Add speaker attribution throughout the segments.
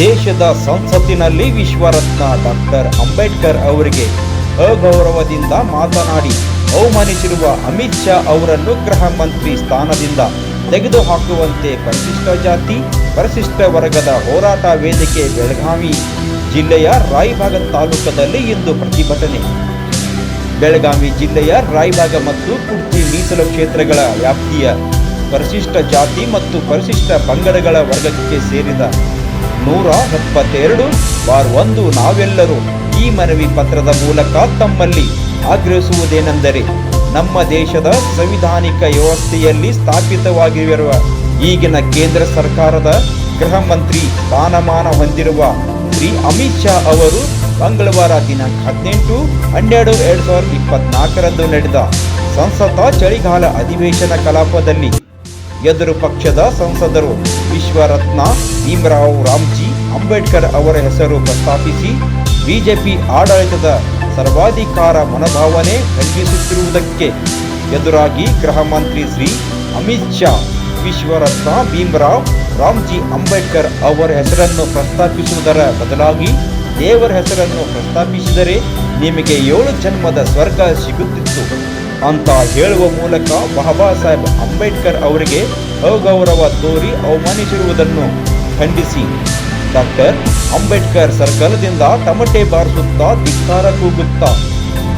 Speaker 1: ದೇಶದ ಸಂಸತ್ತಿನಲ್ಲಿ ವಿಶ್ವರತ್ನ ಡಾಕ್ಟರ್ ಅಂಬೇಡ್ಕರ್ ಅವರಿಗೆ ಅಗೌರವದಿಂದ ಮಾತನಾಡಿ ಅವಮಾನಿಸಿರುವ ಅಮಿತ್ ಶಾ ಅವರನ್ನು ಗೃಹ ಮಂತ್ರಿ ಸ್ಥಾನದಿಂದ ತೆಗೆದುಹಾಕುವಂತೆ ಪರಿಶಿಷ್ಟ ಜಾತಿ, ಪರಿಶಿಷ್ಟ ವರ್ಗದ ಹೋರಾಟ ವೇದಿಕೆ ಬೆಳಗಾವಿ ಜಿಲ್ಲೆಯ ರಾಯಭಾಗ ತಾಲೂಕದಲ್ಲಿ ಇಂದು ಪ್ರತಿಭಟನೆ. ಬೆಳಗಾವಿ ಜಿಲ್ಲೆಯ ರಾಯಭಾಗ ಮತ್ತು ಕುರ್ಚಿ ಮೀಸಲು ಕ್ಷೇತ್ರಗಳ ವ್ಯಾಪ್ತಿಯ ಪರಿಶಿಷ್ಟ ಜಾತಿ ಮತ್ತು ಪರಿಶಿಷ್ಟ ಪಂಗಡಗಳ ವರ್ಗಕ್ಕೆ ಸೇರಿದ ನೂರ ಎಪ್ಪತ್ತೆರಡು ಬಾರ್ ಒಂದು ನಾವೆಲ್ಲರೂ ಈ ಮನವಿ ಪತ್ರದ ಮೂಲಕ ತಮ್ಮಲ್ಲಿ ಆಗ್ರಹಿಸುವುದೇನೆಂದರೆ ನಮ್ಮ ದೇಶದ ಸಂವಿಧಾನಿಕ ವ್ಯವಸ್ಥೆಯಲ್ಲಿ ಸ್ಥಾಪಿತವಾಗಿರುವ ಈಗಿನ ಕೇಂದ್ರ ಸರ್ಕಾರದ ಗೃಹ ಮಂತ್ರಿ ಸ್ಥಾನಮಾನ ಹೊಂದಿರುವ ಶ್ರೀ ಅಮಿತ್ ಶಾ ಅವರು ಮಂಗಳವಾರ ದಿನಾಂಕ ಹದಿನೆಂಟು, ಹನ್ನೆರಡು, ಎರಡು ಸಾವಿರದ ಇಪ್ಪತ್ನಾಲ್ಕರಂದು ನಡೆದ ಸಂಸತ್ತ ಚಳಿಗಾಲ ಅಧಿವೇಶನ ಕಲಾಪದಲ್ಲಿ ಎದುರು ಪಕ್ಷದ ಸಂಸದರು ವಿಶ್ವರತ್ನ ಭೀಮರಾವ್ ರಾಮ್ಜಿ ಅಂಬೇಡ್ಕರ್ ಅವರ ಹೆಸರು ಪ್ರಸ್ತಾಪಿಸಿ ಬಿಜೆಪಿ ಆಡಳಿತದ ಸರ್ವಾಧಿಕಾರ ಮನೋಭಾವನೆ ಖಂಡಿಸುತ್ತಿರುವುದಕ್ಕೆ ಎದುರಾಗಿ ಗೃಹ ಮಂತ್ರಿ ಶ್ರೀ ಅಮಿತ್ ಶಾ, ವಿಶ್ವರತ್ನ ಭೀಮರಾವ್ ರಾಮ್ಜಿ ಅಂಬೇಡ್ಕರ್ ಅವರ ಹೆಸರನ್ನು ಪ್ರಸ್ತಾಪಿಸುವುದರ ಬದಲಾಗಿ ದೇವರ ಹೆಸರನ್ನು ಪ್ರಸ್ತಾಪಿಸಿದರೆ ನಿಮಗೆ ಏಳು ಜನ್ಮದ ಸ್ವರ್ಗ ಸಿಗುತ್ತಿತ್ತು. ಅಂತ ಹೇಳುವ ಮೂಲಕ ಬಾಬಾ ಸಾಹೇಬ್ ಅಂಬೇಡ್ಕರ್ ಅವರಿಗೆ ಅಗೌರವ ತೋರಿ ಅವಮಾನಿಸಿರುವುದನ್ನು ಖಂಡಿಸಿ. ಡಾಕ್ಟರ್ ಅಂಬೇಡ್ಕರ್ ಸರ್ಕಲ್ದಿಂದ ತಮಟೆ ಬಾರಿಸುತ್ತಾ ಧಿಕ್ಕಾರ ಕೂಗುತ್ತಾ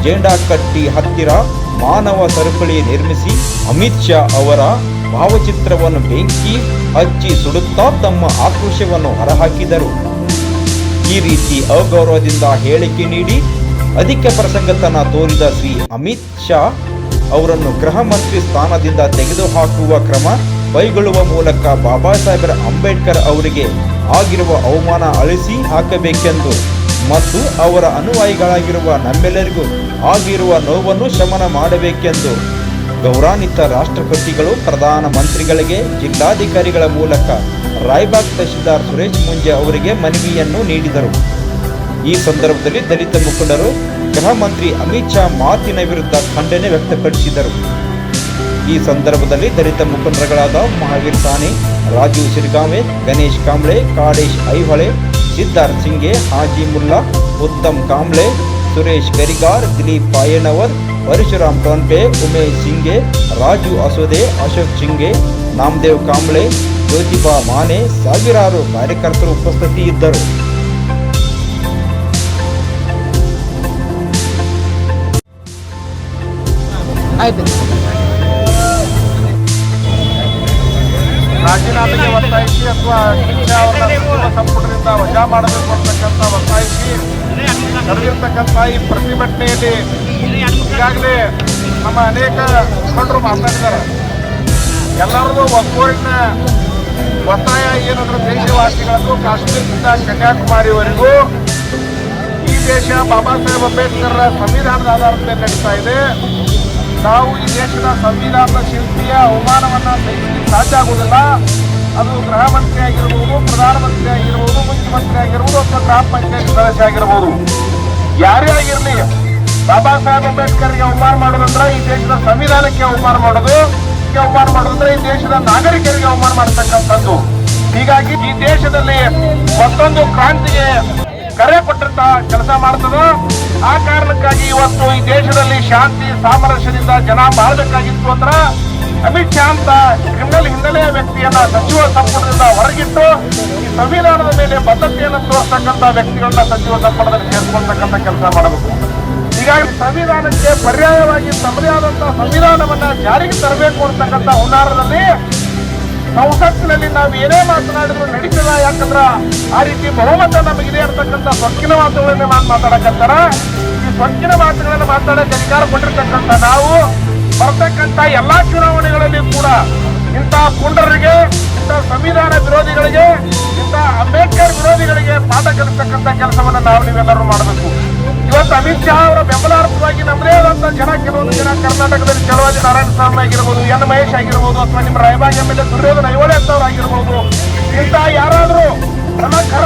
Speaker 1: ಜೇಂಡಾ ಕಟ್ಟಿ ಹತ್ತಿರ ಮಾನವ ಸರಪಳಿ ನಿರ್ಮಿಸಿ ಅಮಿತ್ ಶಾ ಅವರ ಭಾವಚಿತ್ರವನ್ನು ಬೆಂಕಿ ಹಚ್ಚಿ ಸುಡುತ್ತಾ ತಮ್ಮ ಆಕ್ರೋಶವನ್ನು ಹೊರಹಾಕಿದರು. ಈ ರೀತಿ ಅಗೌರವದಿಂದ ಹೇಳಿಕೆ ನೀಡಿ ಅಧಿಕ ಪ್ರಸಂಗತನ ತೋರಿದ ಶ್ರೀ ಅಮಿತ್ ಶಾ ಅವರನ್ನು ಗೃಹ ಮಂತ್ರಿ ಸ್ಥಾನದಿಂದ ತೆಗೆದುಹಾಕುವ ಕ್ರಮ ಕೈಗೊಳ್ಳುವ ಮೂಲಕ ಬಾಬಾ ಸಾಹೇಬರ ಅಂಬೇಡ್ಕರ್ ಅವರಿಗೆ ಆಗಿರುವ ಅವಮಾನ ಅಳಿಸಿ ಹಾಕಬೇಕೆಂದು ಮತ್ತು ಅವರ ಅನುಯಾಯಿಗಳಾಗಿರುವ ನಮ್ಮೆಲ್ಲರಿಗೂ ಆಗಿರುವ ನೋವನ್ನು ಶಮನ ಮಾಡಬೇಕೆಂದು ಗೌರವಾನ್ವಿತ ರಾಷ್ಟ್ರಪತಿಗಳು, ಪ್ರಧಾನ ಮಂತ್ರಿಗಳಿಗೆ, ಜಿಲ್ಲಾಧಿಕಾರಿಗಳ ಮೂಲಕ ರಾಯ್ಬಾಗ್ ತಹಶೀಲ್ದಾರ್ ಸುರೇಶ್ ಮುಂಜೆ ಅವರಿಗೆ ಮನವಿಯನ್ನು ನೀಡಿದರು. ಈ ಸಂದರ್ಭದಲ್ಲಿ ದಲಿತ ಮುಖಂಡರು ಗೃಹ ಮಂತ್ರಿ ಅಮಿತ್ ಶಾ ಮಾತಿನ ವಿರುದ್ಧ ಖಂಡನೆ ವ್ಯಕ್ತಪಡಿಸಿದರು. ಈ ಸಂದರ್ಭದಲ್ಲಿ ದಲಿತ ಮುಖಂಡರುಗಳಾದ ಮಹಾವೀರ್ ಸಾನೆ ರಾಜೀವ್ ಸಿರ್ಗಾವೆ, ಗಣೇಶ್ ಕಾಂಬ್ಳೆ, ಕಾಡೇಶ್ ಐಹೊಳೆ, ಸಿದ್ಧಾರ್ಥ್ ಸಿಂಗೆ, ಹಾಜಿ ಮುಲ್ಲಾ, ಉತ್ತಮ್ ಕಾಂಬ್ಳೆ, ಸುರೇಶ್ ಕರಿಗಾರ್ ದಿಲೀಪ್ ಪಾಯಣ್ಣವರ್ ಪರಶುರಾಮ್ ಟೋನ್ಪೆ ಉಮೇಶ್ ಸಿಂಗೆ, ರಾಜು ಅಸೋದೆ, ಅಶೋಕ್ ಸಿಂಗೆ ನಾಮದೇವ್ ಕಾಂಬ್ಳೆ, ಜ್ಯೋತಿಬಾ ಮಾನೆ, ಸಾವಿರಾರು ಕಾರ್ಯಕರ್ತರು ಉಪಸ್ಥಿತಿ ಇದ್ದರು
Speaker 2: ಆಯ್ತು
Speaker 3: ರಾಜೀನಾಮೆಗೆ ಒತ್ತಾಯಿಸಿ ಅಥವಾ ಸಂಪುಟದಿಂದ ವಜಾ ಮಾಡಬೇಕು ಅಂತಕ್ಕಂಥ ಒತ್ತಾಯಿಸಿ ನಡೆದಿರ್ತಕ್ಕಂಥ ಈ ಪ್ರತಿಭಟನೆಯಲ್ಲಿ ಈಗಾಗಲೇ ನಮ್ಮ ಅನೇಕ ಮುಖಂಡರು ಮಾತಾಡಿದ್ದಾರೆ ಎಲ್ಲರದು ಒಗ್ಗೂಡಿನ ಒತ್ತಾಯ ಏನಂದ್ರೆ ದೇಶವಾಸಿಗಳದ್ದು ಕಾಶ್ಮೀರದಿಂದ ಕನ್ಯಾಕುಮಾರಿವರೆಗೂ ಈ ದೇಶ ಬಾಬಾ ಸಾಹೇಬ್ ಅಂಬೇಡ್ಕರ್ ಸಂವಿಧಾನದ ಆಧಾರದ ಮೇಲೆ ನಡೀತಾ ಇದೆ. ನಾವು ಈ ದೇಶದ ಸಂವಿಧಾನದ ಶಿಲ್ಪಿಯ ಅವಮಾನವನ್ನು ಸಹಿಸಲಿಕ್ಕೆ ಸಾಧ್ಯ ಆಗುವುದಿಲ್ಲ. ಅದು ಗೃಹ ಮಂತ್ರಿ ಆಗಿರ್ಬೋದು ಪ್ರಧಾನಮಂತ್ರಿ ಆಗಿರ್ಬೋದು, ಮುಖ್ಯಮಂತ್ರಿ ಆಗಿರ್ಬೋದು ಅಥವಾ ಗ್ರಾಮ ಪಂಚಾಯತ್ ಸದಸ್ಯ ಆಗಿರ್ಬೋದು. ಯಾರೇ ಆಗಿರಲಿ, ಬಾಬಾ ಸಾಹೇಬ್ ಅಂಬೇಡ್ಕರ್ಗೆ ಅವಮಾನ ಮಾಡೋದಂದ್ರೆ ಈ ದೇಶದ ಸಂವಿಧಾನಕ್ಕೆ ಅವಮಾನ ಮಾಡೋದು. ಅವಮಾನ ಮಾಡೋದಂದ್ರೆ ಈ ದೇಶದ ನಾಗರಿಕರಿಗೆ ಅವಮಾನ ಮಾಡತಕ್ಕಂಥದ್ದು. ಹೀಗಾಗಿ ಈ ದೇಶದಲ್ಲಿ ಮತ್ತೊಂದು ಕ್ರಾಂತಿಗೆ ಕರೆ ಕೊಟ್ಟಂತ ಕೆಲಸ ಮಾಡ್ತದ, ಆ ಕಾರಣಕ್ಕಾಗಿ ಇವತ್ತು ಈ ದೇಶದಲ್ಲಿ ಶಾಂತಿ, ಸಾಮರಸ್ಯದಿಂದ ಜನ ಬಾಳಬೇಕಾಗಿತ್ತು ಅಂದ್ರ, ಅಮಿತ್ ಶಾ ಅಂತ ಕ್ರಿಮಿನಲ್ ಹಿನ್ನೆಲೆಯ ವ್ಯಕ್ತಿಯನ್ನ ಸಚಿವ ಸಂಪುಟದಿಂದ ಹೊರಗಿಟ್ಟು ಈ ಸಂವಿಧಾನದ ಮೇಲೆ ಬದ್ಧತೆಯನ್ನು ತೋರಿಸ್ತಕ್ಕಂಥ ವ್ಯಕ್ತಿಗಳನ್ನ ಸಚಿವ ಸಂಪುಟದಲ್ಲಿ ಸೇರಿಸ್ಕೊಳ್ತಕ್ಕಂಥ ಕೆಲಸ ಮಾಡಬೇಕು. ಹೀಗಾಗಿ ಸಂವಿಧಾನಕ್ಕೆ ಪರ್ಯಾಯವಾಗಿ ತಮ್ಮದೇ ಆದಂತಹ ಸಂವಿಧಾನವನ್ನ ಜಾರಿಗೆ ತರಬೇಕು ಅಂತಕ್ಕಂಥ ಹುನ್ನಾರದಲ್ಲಿ ಸಂಸತ್ತಿನಲ್ಲಿ ನಾವು ಏನೇ ಮಾತನಾಡಿದ್ರು ನಡೀತದ ಯಾಕಂದ್ರ ಆ ರೀತಿ ಬಹುಮತ ನಮಗಿದೆ ಅಂತಕ್ಕಂಥ ಸೊಕ್ಕಿನ ಮಾತುಗಳನ್ನ ನಾನು ಮಾತಾಡಕಂತಾರ ಈ ಸೊಕ್ಕಿನ ಮಾತುಗಳನ್ನ ಮಾತಾಡಕ್ಕೆ ಅಧಿಕಾರ ಕೊಟ್ಟಿರ್ತಕ್ಕಂಥ ನಾವು ಬರ್ತಕ್ಕಂಥ ಎಲ್ಲಾ ಚುನಾವಣೆಗಳಲ್ಲಿ ಕೂಡ ಇಂಥ ಪುಂಡರಿಗೆ ಇಂಥ ಸಂವಿಧಾನ ವಿರೋಧಿಗಳಿಗೆ, ಇಂಥ ಅಂಬೇಡ್ಕರ್ ವಿರೋಧಿಗಳಿಗೆ ಪಾಠ ಕಲಿಸ್ತಕ್ಕಂಥ ಕೆಲಸವನ್ನ ನಾವು ನೀವೆಲ್ಲರೂ ಮಾಡಬೇಕು. ಇವತ್ತು ಅಮಿತ್ ಶಾ ಅವರ ಬೆಂಬಲಾರ್ಥವಾಗಿ ನಮ್ಮದೇ ಆದಂತ ಜನ, ಕೆಲವೊಂದು ಜನ ಕರ್ನಾಟಕದಲ್ಲಿ ಚಲವಾದಿ ಸ್ವಾಮಿ ಆಗಿರ್ಬೋದು ಎನ್ ಮಹೇಶ್ ಆಗಿರ್ಬೋದು, ಅಥವಾ ನಿಮ್ಮ Raybag M L A Duryodhana ಅಂತವ್ರು ಆಗಿರ್ಬೋದು, ಇಂಥ ಯಾರಾದ್ರೂ ಪ್ರಮುಖರ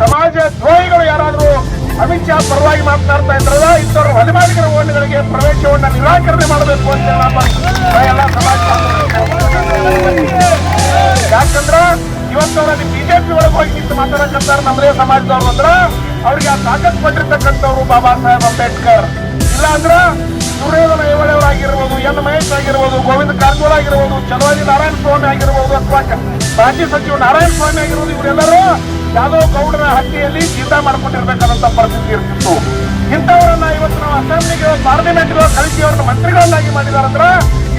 Speaker 3: ಸಮಾಜ ದ್ರೋಹಿಗಳು ಯಾರಾದರೂ, ಅಮಿತ್ ಶಾ ಪರವಾಗಿ ಮಾತನಾಡ್ತಾ ಇದ್ರಲ್ಲ, ಇಂಥವ್ರು ಹೊಲೆಮಾಲಿಗರ ಓಣಿಗಳಿಗೆ ಪ್ರವೇಶವನ್ನು ನಿರಾಕರಣೆ ಮಾಡಬೇಕು ಅಂತ ನಮ್ಮ ಎಲ್ಲ ಸಮಾಜ ಯಾಕಂದ್ರ, ಇವತ್ತು ಅವರಲ್ಲಿ ಬಿಜೆಪಿ ಒಳಗೆ ಹೋಗಿ ನಿಂತು ಮಾತಾಡಕ್ಕಂತಾರೆ ನಮ್ಮದೇ ಸಮಾಜದವ್ರು ಅಂದ್ರ, ಅವ್ರಿಗೆ ಆ ತಾಕತ್ ಕೊಟ್ಟಿರ್ತಕ್ಕಂಥವ್ರು ಬಾಬಾ ಸಾಹೇಬ್ ಅಂಬೇಡ್ಕರ್. ಇಲ್ಲ ಅಂದ್ರ ದುರ್ಯೋಧನ ಐವಳೆಯವರಾಗಿರ್ಬೋದು ಎನ್ ಮಹೇಶ್ ಆಗಿರ್ಬೋದು, ಗೋವಿಂದ ಕಾರಜೋಳ ಆಗಿರ್ಬೋದು ಚಲವಾದಿ ನಾರಾಯಣ ಸ್ವಾಮಿ ಆಗಿರ್ಬೋದು ಅಥವಾ ಮಾಜಿ ಸಚಿವ ನಾರಾಯಣ ಸ್ವಾಮಿ ಆಗಿರ್ಬೋದು, ಇವರೆಲ್ಲರೂ ಯಾದವ್ ಗೌಡರ ಹಟ್ಟಿಯಲ್ಲಿ ಜೀತ ಮಾಡ್ಕೊಂಡಿರ್ಬೇಕಾದಂತ ಪರಿಸ್ಥಿತಿ ಇರ್ತಿತ್ತು. ಇಂಥವರನ್ನ ಇವತ್ತು ನಾವು ಅಸೆಂಬ್ಲಿಗೆ ಪಾರ್ಲಿಮೆಂಟ್ಗೆ ಕಳಿಸಿ ಅವ್ರನ್ನ ಮಂತ್ರಿಗಳನ್ನಾಗಿ ಮಾಡಿದಾರಂದ್ರೆ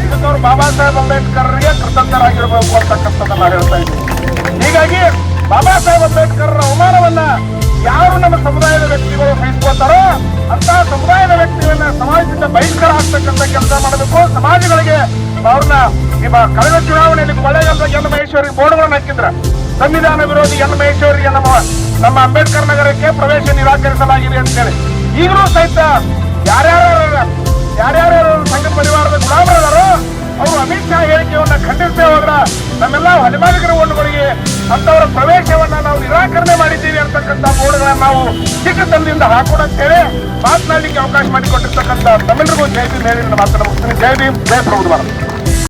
Speaker 3: ಇದಕ್ಕವರು ಬಾಬಾ ಸಾಹೇಬ್ ಅಂಬೇಡ್ಕರ್ಗೆ ಕೃತಜ್ಞರಾಗಿರ್ಬೇಕು ಅಂತಕ್ಕಂಥದ್ದನ್ನ ಹೇಳ್ತಾ ಇದ್ದೀವಿ. ಹೀಗಾಗಿ ಬಾಬಾ ಸಾಹೇಬ್ ಅಂಬೇಡ್ಕರ್ ಅವಮಾನವನ್ನ ಯಾರು ನಮ್ಮ ಸಮುದಾಯದ ವ್ಯಕ್ತಿಗಳು ಸಹಿಸ್ಕೊತಾರೋ ಅಂತ ಸಮುದಾಯದ ಸಮಾಜದಿಂದ ಬಹಿಷ್ಕಾರ ಆಗ್ತಕ್ಕಂಥ ಕೆಲಸ ಮಾಡಬೇಕು. ಸಮಾಜಗಳಿಗೆ ಅವ್ರನ್ನ ನಿಮ್ಮ ಕಳೆದ ಚುನಾವಣೆಯಲ್ಲಿ ಕೊಳ್ಳೇಗಾಲದ ಎನ್ ಮಹೇಶ್ವರಿಗೆ ಬೋರ್ಡ್ಗಳನ್ನ ಹಾಕಿದ್ರ. ಸಂವಿಧಾನ ವಿರೋಧಿ ಎನ್ ಮಹೇಶ್ವರಿಗೆ ನಮ್ಮ ನಮ್ಮ ಅಂಬೇಡ್ಕರ್ ನಗರಕ್ಕೆ ಪ್ರವೇಶ ನಿರಾಕರಿಸಲಾಗಿದೆ ಅಂತ ಹೇಳಿ ಈಗಲೂ ಸಹಿತ ಯಾರ್ಯಾರು ಯಾರ್ಯಾರು ಸಂಘ ಪರಿವಾರದ ಗುಲಾಮರದಾರೋ, ಅವರು ಅಮಿತ್ ಶಾ ಹೇಳಿಕೆಯನ್ನ ಖಂಡಿಸದೆ ಹೋದ್ರ ನಮ್ಮೆಲ್ಲ ಹಲಿಮಾಲಿಗರ ಓಟ್ಗಳಿಗೆ ಅಂತವರ ಪ್ರವೇಶವನ್ನ ನಾವು ನಿರಾಕರಣೆ ಮಾಡಿದ್ದೀವಿ ಅಂತಕ್ಕಂಥ ಬೋರ್ಡ್ಗಳನ್ನ ನಾವು ಹಾಕೋಣ ಅಂತೇಳಿ ಮಾತನಾಡಲಿಕ್ಕೆ ಅವಕಾಶ ಮಾಡಿಕೊಟ್ಟಿರ್ತಕ್ಕಂಥ ತಮಿಳರಿಗೂ ಜೈ ಭೀಮ್. ಹೇಳಿ ನನ್ನ ಮಾತನ್ನ ಭೀಮ್ ಜೈ ಪ್ರಭುತ್ವ